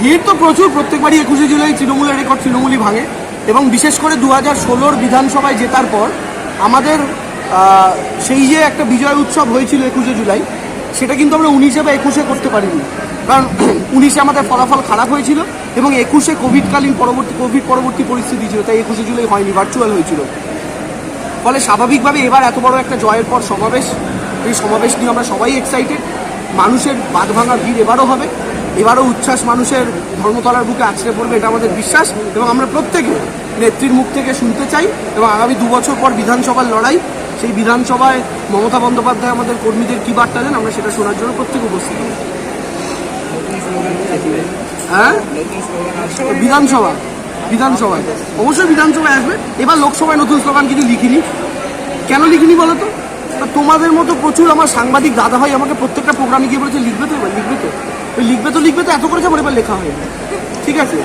ভিড় তো প্রচুর প্রত্যেকবারই একুশে জুলাই তৃণমূলের রেকর্ড, তৃণমূলই ভাঙে। এবং বিশেষ করে দু হাজার ষোলোর বিধানসভায় জেতার পর, আমাদের সেই যে একটা বিজয় উৎসব হয়েছিল একুশে জুলাই, সেটা কিন্তু আমরা উনিশে বা একুশে করতে পারিনি। কারণ উনিশে আমাদের ফলাফল খারাপ হয়েছিল এবং একুশে কোভিডকালীন পরবর্তী, কোভিড পরবর্তী পরিস্থিতি ছিল, তাই একুশে জুলাই হয়নি ভার্চুয়াল হয়েছিল। ফলে স্বাভাবিকভাবে এবার এত বড় একটা জয়ের পর সমাবেশ, এই সমাবেশ নিয়ে আমরা সবাই এক্সাইটেড মানুষের বাদ ভাঙা ভিড় এবারও হবে। এবারও উচ্ছ্বাস মানুষের ধর্মতলার বুকে আছড়ে পড়বে, এটা আমাদের বিশ্বাস। এবং আমরা প্রত্যেকে নেত্রীর মুখ থেকে শুনতে চাই এবং আগামী দু বছর পর বিধানসভার লড়াই, সেই বিধানসভায় মমতা বন্দ্যোপাধ্যায় আমাদের কর্মীদের কী বার্তা দেন, আমরা সেটা শোনার জন্য প্রত্যেকে উপস্থিত। হ্যাঁ? বিধানসভা বিধানসভায় অবশ্যই বিধানসভায় আসবে। এবার লোকসভায় নতুন স্লোগান কিছু লিখিনি। কেন লিখিনি বলো তা? তোমাদের মতো প্রচুর আমার সাংবাদিক দাদা হয় আমাকে প্রত্যেকটা প্রোগ্রামে গিয়ে বলেছে, লিখবে তো এবার, লিখবে তো। ওই লিখবে তো লিখবে তো, এত করেছে আমার এবার লেখা হয়নি ঠিক আছে?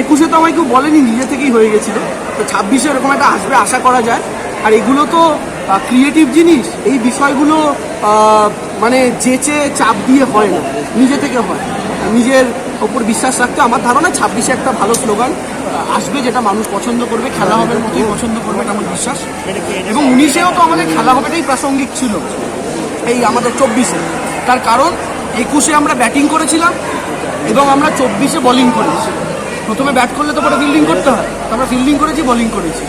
একুশে তো আমায় কেউ বলেনি, নিজে থেকেই হয়ে গেছিল। তো ছাব্বিশে এরকম একটা আসবে, আশা করা যায়। আর এগুলো তো ক্রিয়েটিভ জিনিস, এই বিষয়গুলো মানে যেচে চাপ দিয়ে হয় না, নিজে থেকে হয়। নিজের ওপর বিশ্বাস রাখতে আমার ধারণা ছাব্বিশে একটা ভালো স্লোগান আসবে যেটা মানুষ পছন্দ করবে, খেলা হবে মতোই পছন্দ করবে এটা আমার বিশ্বাস। এবং উনিশেও তো আমাদের খেলা হবেটাই প্রাসঙ্গিক ছিল এই আমাদের চব্বিশে। তার কারণ, একুশে আমরা ব্যাটিং করেছিলাম এবং আমরা চব্বিশে বোলিং করেছি। প্রথমে ব্যাট করলে তো পরে ফিল্ডিং করতে হয় তো আমরা ফিল্ডিং করেছি বোলিং করেছি।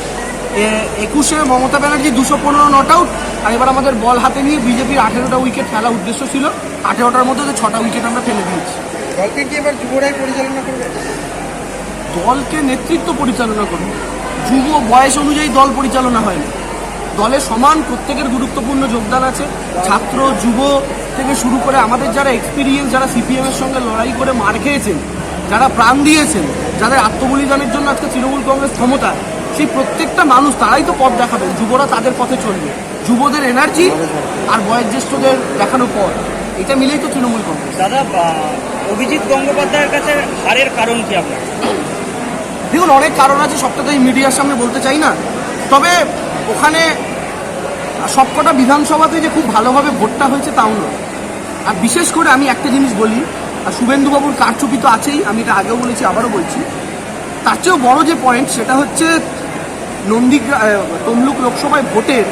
একুশে মমতা ব্যানার্জি দুশো পনেরো নট আউট আর এবার আমাদের বল হাতে নিয়ে বিজেপির আঠেরোটা উইকেট ফেলা উদ্দেশ্য ছিল, আঠেরোটার মধ্যে ছটা উইকেট আমরা ফেলে দিয়েছি। দলকে কি এবার যুবরাই পরিচালনা করবে? দলকে নেতৃত্ব পরিচালনা করবে। যুব বয়স অনুযায়ী দল পরিচালনা হয় না। দলে সমান প্রত্যেকের গুরুত্বপূর্ণ যোগদান আছে। ছাত্র যুব থেকে শুরু করে আমাদের যারা এক্সপিরিয়েন্স যারা সিপিএম এর সঙ্গে লড়াই করে মার খেয়েছেন যারা প্রাণ দিয়েছেন যাদের আত্মবলিদানের জন্য আজকে তৃণমূল কংগ্রেস ক্ষমতা সেই প্রত্যেকটা মানুষ তারাই তো পথ দেখাবেন। যুবরা তাদের পথে চলবে। যুবদের এনার্জি আর বয়োজ্যেষ্ঠদের দেখানো পথ। এটা মিলেই তো তৃণমূল কংগ্রেস। দাদা অভিজিৎ গঙ্গোপাধ্যায়ের কাছে হারের কারণ কি আপনার? দেখুন, অনেক কারণ আছে, সবটা তো এই মিডিয়ার সামনে বলতে চাই না। তবে ওখানে সবকটা বিধানসভাতে যে খুব ভালোভাবে ভোটটা হয়েছে তাও নয়। আর বিশেষ করে আমি একটা জিনিস বলি, আর শুভেন্দুবাবুর কারচুপি তো আছেই, আমি এটা আগেও বলেছি, আবারও বলছি। তার চেয়েও বড় যে পয়েন্ট সেটা হচ্ছে নন্দীগ্রা তমলুক লোকসভায় ভোটের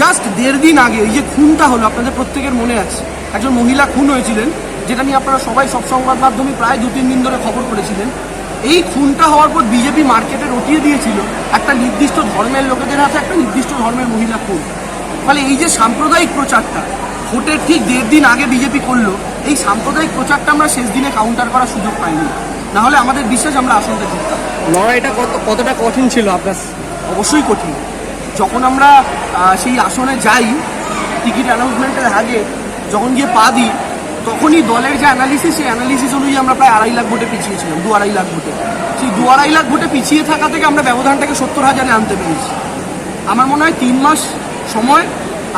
জাস্ট দেড় দিন আগে, এই যে খুনটা হলো, আপনাদের প্রত্যেকের মনে আছে, একজন মহিলা খুন হয়েছিলেন যেটা নিয়ে আপনারা সবাই সব সংবাদ মাধ্যমে প্রায় দু তিন দিন ধরে খবর করেছিলেন এই খুনটা হওয়ার পর বিজেপি মার্কেটে রটিয়ে দিয়েছিল একটা নির্দিষ্ট ধর্মের লোকেদের হাতে একটা নির্দিষ্ট ধর্মের মহিলা খুন। ফলে এই যে সাম্প্রদায়িক প্রচারটা ভোটের ঠিক দেড় দিন আগে বিজেপি করল এই সাম্প্রদায়িক প্রচারটা আমরা শেষ দিনে কাউন্টার করার সুযোগ পাইনি। না হলে আমাদের বিশ্বাস আমরা আসনটা জিততাম। লড়াইটা কত কতটা কঠিন ছিল আপনার? অবশ্যই কঠিন। যখন আমরা সেই আসনে যাই টিকিট অ্যানাউন্সমেন্টের আগে যখন গিয়ে পা দিই তখনই দলের যে অ্যানালিসিস সেই অ্যানালিসিস অনুযায়ী আমরা প্রায় আড়াই লাখ ভোটে পিছিয়েছিলাম দু আড়াই লাখ ভোটে। সেই দু আড়াই লাখ ভোটে পিছিয়ে থাকা থেকে আমরা ব্যবধানটাকে সত্তর হাজারে আনতে পেরেছি। আমার মনে হয় তিন মাস সময়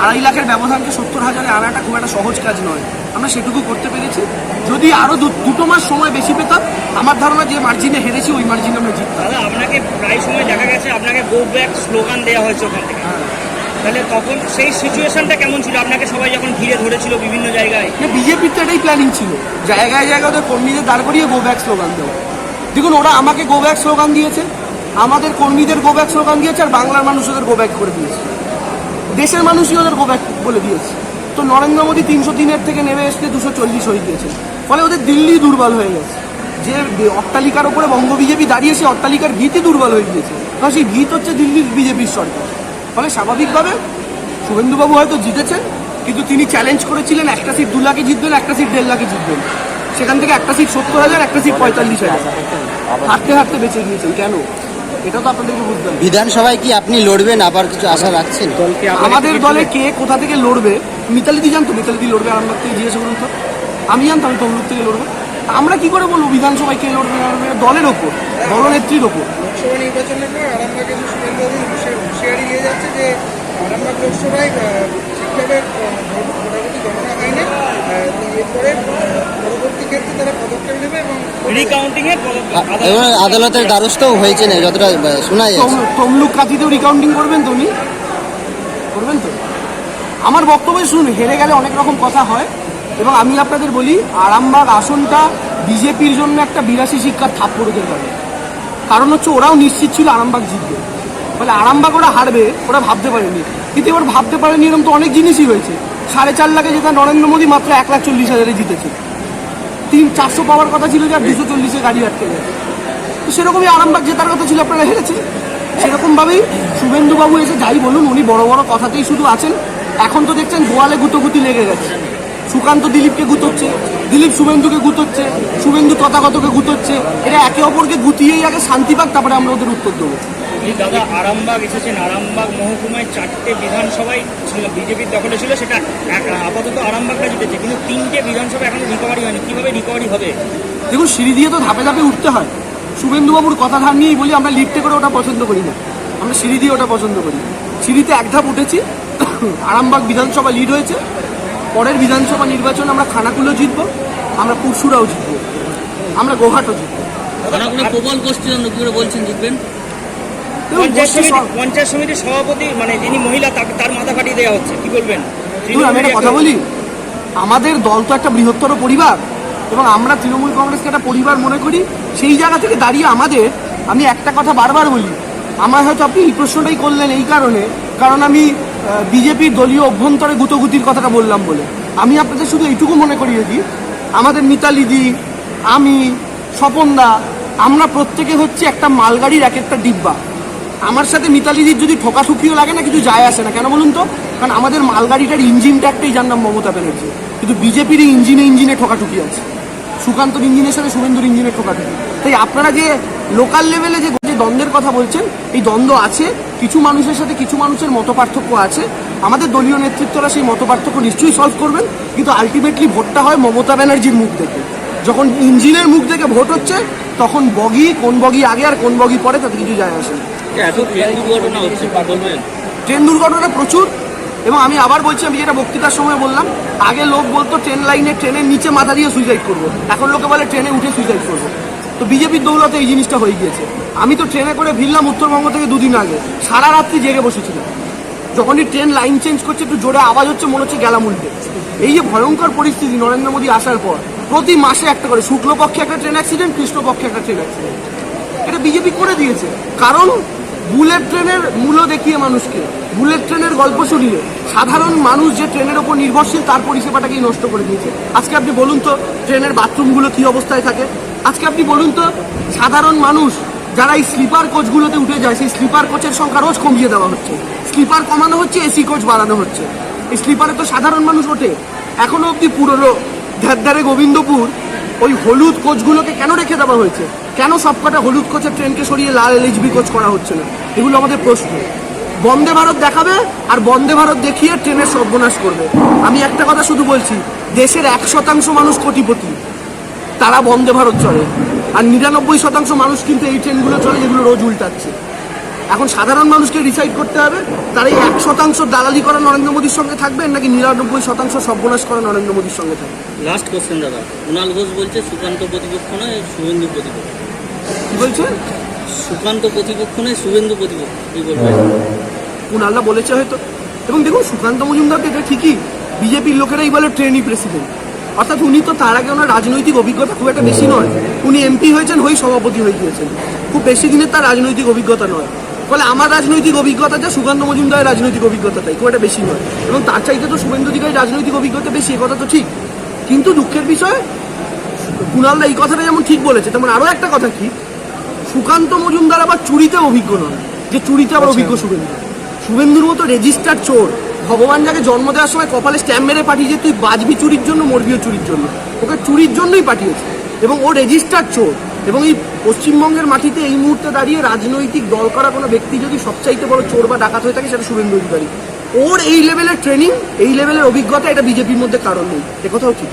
আড়াই লাখের ব্যবধানকে সত্তর হাজারে আনাটা খুব একটা সহজ কাজ নয়। আমরা সেটুকু করতে পেরেছি। যদি আরও দুটো মাস সময় বেশি পেতাম আমার ধারণা যে মার্জিনে হেরেছি ওই মার্জিনে আমরা জিততাম। আপনাকে প্রায় সময় দেখা গেছে আপনাকে গো ব্যাক স্লোগান দেওয়া হয়েছে ওখান থেকে। তাহলে তখন সেই সিচুয়েশনটা কেমন ছিল? আপনাকে সবাই যখন ঘিরে ধরেছিল বিভিন্ন জায়গায়? বিজেপির তো এটাই প্ল্যানিং ছিল। জায়গায় জায়গায় ওদের কর্মীদের দাঁড় করিয়ে গো ব্যাক স্লোগান দেওয়া। দেখুন, ওরা আমাকে গো ব্যাক স্লোগান দিয়েছে। আমাদের কর্মীদের গো ব্যাক স্লোগান দিয়েছে আর বাংলার মানুষ ওদের গো ব্যাক করে দিয়েছে। দেশের মানুষই ওদের গো ব্যাক বলে দিয়েছে। তো নরেন্দ্র মোদী তিনশো তিনের থেকে নেমে এসে দুশো চল্লিশ হয়ে গিয়েছে ফলে ওদের দিল্লি দুর্বল হয়ে গেছে। যে অট্টালিকার ওপরে বঙ্গ বিজেপি দাঁড়িয়ে অট্টালিকার ভিতই দুর্বল হয়ে গিয়েছে। কারণ সেই ভিত হচ্ছে দিল্লির বিজেপির সরকার। ফলে স্বাভাবিকভাবে শুভেন্দুবাবু হয়তো জিতেছেন কিন্তু তিনি চ্যালেঞ্জ করেছিলেন একটা সিট দু লাখে জিতবেন একটা সিট দেড় লাখে জিতবেন। সেখান থেকে একটা সিট সত্তর হাজার একটা সিট পঁয়তাল্লিশ হাজার। হাঁটতে হাঁটতে বেঁচে গিয়েছেন কেন? এটা তো আপনাদেরকে বুঝতে হবে। বিধানসভায় কি আপনি লড়বেন? আবার কিছু আশা রাখছেন? আমাদের দলে কে কোথা থেকে লড়বে? মিতালিদি জানতো মিতালিদি লড়বে আরামবাগ থেকে জিজ্ঞেস করুন তো। আমি জানতাম তমলুক থেকে লড়বো। আমরা কি করে বলব? বিধানসভায় কে লড়বে না লড়বে? দলের ওপর দলনেত্রীর ওপর। লোকসভা নির্বাচনের পর আরামবাগে যে শুভেন্দুবাবু হুঁশিয়ারি- যাচ্ছে যে আরামবাগ লোকসভায় আহ, ঠিকভাবে ভোটাভুটি গণনা হয়নি। এরপরে পরবর্তী ক্ষেত্রে তারা পদক্ষেপ নেবে এবং রিকাউন্টিং এর এবং আদালতের দ্বারস্থও হয়েছে না যতটা শোনা তম- তমলুক কাঠিতেও রিকাউন্টিং করবেন তো উনি? করবেন তো? আমার বক্তব্য শুনুন হেরে গেলে অনেক রকম কথা হয়। এবং আমি আপনাদের বলি, আরামবাগ আসনটা বিজেপির জন্য একটা বিরাশি শিক্ষার থাপ্পড় ওদের গেল কারণ হচ্ছে ওরাও নিশ্চিত ছিল আরামবাগ জিতবে। বলে আরামবাগ ওরা হারবে, ওরা ভাবতে পারেনি। কিন্তু এবার ভাবতে পারেনি এরকম তো অনেক জিনিসই হয়েছে। সাড়ে চার লাখে যেটা নরেন্দ্র মোদী মাত্র এক লাখ চল্লিশ হাজারে জিতেছে। তিন, চারশো পাওয়ার কথা ছিল যে আর দুশো চল্লিশে গাড়ি আটকে গেছে। তো সেরকমই আরামবাগ জেতার কথা ছিল, আপনারা হেরেছে সেরকমভাবেই শুভেন্দুবাবু এসে যাই বলুন, উনি বড় বড় কথাতেই শুধু আছেন। এখন তো দেখছেন গোয়ালে গুতোগুতি লেগে গেছে। সুকান্ত দিলীপকে গুতোচ্ছে দিলীপ শুভেন্দুকে গুতোচ্ছে শুভেন্দু তথাগতকে গুতোচ্ছে এরা একে অপরকে গুতিয়েই আগে শান্তি পাক তারপরে আমরা ওদের উত্তর দেবো। দাদা আরামবাগ এসেছেন আরামবাগ মহকুমায় চারটে বিধানসভায় ছিল বিজেপির দখলে ছিল সেটা আপাতত আরামবাগটা জিতেছে কিন্তু তিনটে বিধানসভা এখনও রিকভারি হয়নি কীভাবে রিকভারি হবে? দেখুন সিঁড়ি দিয়ে তো ধাপে ধাপে উঠতে হয়। শুভেন্দুবাবুর কথা ধার নিয়েই বলি আমরা লিফটে করে ওটা পছন্দ করি না। আমরা সিঁড়ি দিয়ে ওটা পছন্দ করি। সিঁড়িতে এক ধাপ উঠেছি আরামবাগ বিধানসভা লিড হয়েছে পরের বিধানসভা নির্বাচন আমরা খানাকুলো জিতবো আমরা পুরসুরাও জিতবো আমরা গোহাটও জিতবো। খানাকুলে প্রবল কি করে বলছেন জিতবেন? পঞ্চায়েত গোষ্ঠী সমিতির সভাপতি মানে যিনি মহিলা তাকে তার মাথা ফাটিয়ে দেওয়া হচ্ছে কি বলবেন? আমি একটা কথা বলি। আমাদের দল তো একটা বৃহত্তর পরিবার এবং আমরা তৃণমূল কংগ্রেসকে একটা পরিবার মনে করি সেই জায়গা থেকে দাঁড়িয়ে আমাদের আমি একটা কথা বারবার বলি আমার হয়তো আপনি এই প্রশ্নটাই করলেন এই কারণে কারণ আমি বিজেপির দলীয় অভ্যন্তরে গুতগুতির কথাটা বললাম বলে। আমি আপনাদের শুধু এইটুকু মনে করিয়ে দিই, আমাদের মিতালিদি আমি স্বপনদা আমরা প্রত্যেকে হচ্ছে একটা মালগাড়ির এক একটা ডিব্বা। আমার সাথে মিতালিদির যদি ঠোকাঠুকিও লাগে না, কিছু যায় আসে না। কেন বলুন তো? কারণ আমাদের মালগাড়িটার ইঞ্জিনটা একটাই যার নাম মমতা ব্যানার্জি। কিন্তু বিজেপির ইঞ্জিনে ইঞ্জিনে ঠোকাঠুকি আছে। সুকান্তর ইঞ্জিনের সাথে শুভেন্দুর ইঞ্জিনের ঠোকাঠুকি তাই আপনারা যে লোকাল লেভেলে যে দ্বন্দ্বের কথা বলছেন এই দ্বন্দ্ব আছে কিছু মানুষের সাথে কিছু মানুষের মত পার্থক্য আছে আমাদের দলীয় নেতৃত্বরা সেই মত পার্থক্য নিশ্চয়ই সলভ করবেন কিন্তু আলটিমেটলি ভোটটা হয় মমতা ব্যানার্জির মুখ দেখে যখন ইঞ্জিনের মুখ দেখে ভোট হচ্ছে তখন বগি কোন বগি আগে আর কোন বগি পরে তাতে কিছু যায় আসে ট্রেন দুর্ঘটনা প্রচুর এবং আমি আবার বলছি আমি যেটা বক্তৃতার সময় বললাম আগে লোক বলতো ট্রেন লাইনে ট্রেনের নিচে মাথা দিয়ে সুইসাইড করব। এখন লোকে বলে ট্রেনে উঠে সুইসাইড করব। তো বিজেপির দৌলতে এই জিনিসটা হয়ে গিয়েছে। আমি তো ট্রেনে করে ভিড়লাম উত্তরবঙ্গ থেকে দুদিন আগে। সারা রাত্রি জেগে বসেছিলাম। যখনই ট্রেন লাইন চেঞ্জ করছে, একটু জোরে আওয়াজ হচ্ছে, মনে হচ্ছে গেলাম উল্টে এই যে ভয়ঙ্কর পরিস্থিতি নরেন্দ্র মোদী আসার পর, প্রতি মাসে একটা করে, শুক্লপক্ষে একটা ট্রেন অ্যাক্সিডেন্ট কৃষ্ণপক্ষে একটা ট্রেন অ্যাক্সিডেন্ট এটা বিজেপি করে দিয়েছে। কারণ বুলেট ট্রেনের মূল্য দেখিয়ে মানুষকে, বুলেট ট্রেনের গল্প শুনিয়ে, সাধারণ মানুষ যে ট্রেনের ওপর নির্ভরশীল, তার পরিষেবাটাকেই নষ্ট করে দিয়েছে। আজকে আপনি বলুন তো, ট্রেনের বাথরুমগুলো কি অবস্থায় থাকে? আজকে আপনি বলুন তো, সাধারণ মানুষ যারা এই স্লিপার কোচগুলোতে উঠে যায়, সেই স্লিপার কোচের সংখ্যা রোজ কমিয়ে দেওয়া হচ্ছে। স্লিপার কমানো হচ্ছে এসি কোচ বাড়ানো হচ্ছে। এই স্লিপারে তো সাধারণ মানুষ ওঠে। এখনও অবধি পুরনো ধ্যারধারে গোবিন্দপুর ওই হলুদ কোচগুলোকে কেন রেখে দেওয়া হয়েছে? কেন সবকটা হলুদ কোচের ট্রেনকে সরিয়ে লাল এলএইচবি কোচ করা হচ্ছে না? এগুলো আমাদের প্রশ্ন। বন্দে ভারত দেখাবে আর বন্দে ভারত দেখিয়ে ট্রেনের সর্বনাশ করবে। আমি একটা কথা শুধু বলছি, দেশের এক শতাংশ মানুষ কোটিপতি। তারা বন্দে ভারত চলে। আর নিরানব্বই শতাংশ মানুষ কিন্তু এই ট্রেনগুলো চলে যেগুলো রোজ উল্টাচ্ছে। এখন সাধারণ মানুষকে ডিসাইড করতে হবে তারা এই এক শতাংশ দালালি করা নরেন্দ্র মোদীর সঙ্গে থাকবে নাকি নিরানব্বই শতাংশ সর্বনাশ করা নরেন্দ্র মোদীর সঙ্গে থাকবে? লাস্ট কোশ্চেন দাদা কুণাল ঘোষ বলছে সুকান্ত প্রতিপক্ষ নয় শুভেন্দু প্রতিপক্ষ। কি বলছেন সুকান্ত প্রতিপক্ষ নয় শুভেন্দু প্রতিপক্ষ কি বলবেন বলেছে হয়তো। এবং দেখুন সুকান্ত মজুমদারকে এটা ঠিকই বিজেপির লোকেরাই বলে ট্রেনই প্রেসিডেন্ট। অর্থাৎ উনি তো তার আগে ওনার রাজনৈতিক অভিজ্ঞতা খুব একটা বেশি নয়। উনি এমপি হয়েছেন হয়ে সভাপতি হয়ে গিয়েছেন। খুব বেশি দিনের তার রাজনৈতিক অভিজ্ঞতা নয়। ফলে আমার রাজনৈতিক অভিজ্ঞতা যা সুকান্ত মজুমদারের রাজনৈতিক অভিজ্ঞতা তাই খুব একটা বেশি নয়। এবং তার চাইতে তো শুভেন্দু অধিকারী রাজনৈতিক অভিজ্ঞতা বেশি কথা তো ঠিক। কিন্তু দুঃখের বিষয় কুণালদা এই কথাটা যেমন ঠিক বলেছে তেমন আরও একটা কথা কি? সুকান্ত মজুমদার আবার চুরিতে অভিজ্ঞ নয় যে চুরিতে আবার অভিজ্ঞ শুভেন্দু। শুভেন্দুর মতো রেজিস্টার চোর ভগবান যাকে জন্ম দেওয়ার সময় কপালে স্ট্যাম্প মেরে পাঠিয়েছে, তুই বাজবি চুরির জন্য, মরবিও চুরির জন্য। ওকে চুরির জন্যই পাঠিয়েছে। এবং ও রেজিস্টার চোর। এবং এই পশ্চিমবঙ্গের মাটিতে এই মুহূর্তে দাঁড়িয়ে রাজনৈতিক দল করা কোনো ব্যক্তি যদি সবচাইতে বড় চোর বা ডাকাত হয়ে থাকে, সেটা শুভেন্দু অধিকারী। ওর এই লেভেলের ট্রেনিং এই লেভেলের অভিজ্ঞতা এটা বিজেপির মধ্যে কারণ নেই। এ একথাও ঠিক।